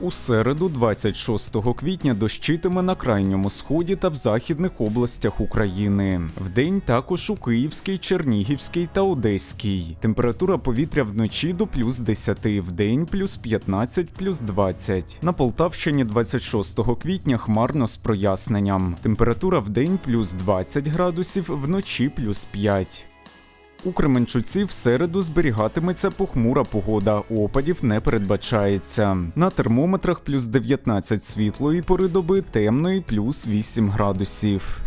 У середу, 26 квітня, дощитиме на крайньому сході та в західних областях України. Вдень також у Київській, Чернігівській та Одеській. Температура повітря вночі до плюс 10, вдень плюс 15, плюс 20. На Полтавщині 26 квітня хмарно з проясненням. Температура вдень плюс 20 градусів, вночі плюс 5. У Кременчуці в середу зберігатиметься похмура погода, опадів не передбачається. На термометрах плюс 19 світлої пори доби, темної плюс 8 градусів.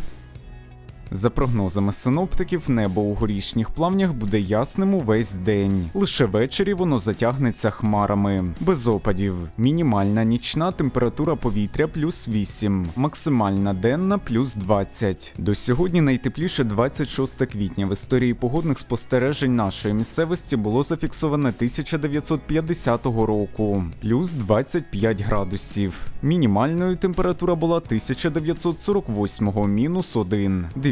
За прогнозами синоптиків, небо у горішніх плавнях буде ясним увесь день. Лише ввечері воно затягнеться хмарами. Без опадів. Мінімальна нічна температура повітря плюс 8, максимальна денна плюс 20. До сьогодні найтепліше 26 квітня в історії погодних спостережень нашої місцевості було зафіксоване 1950 року, плюс 25 градусів. Мінімальною температура була 1948 мінус 1.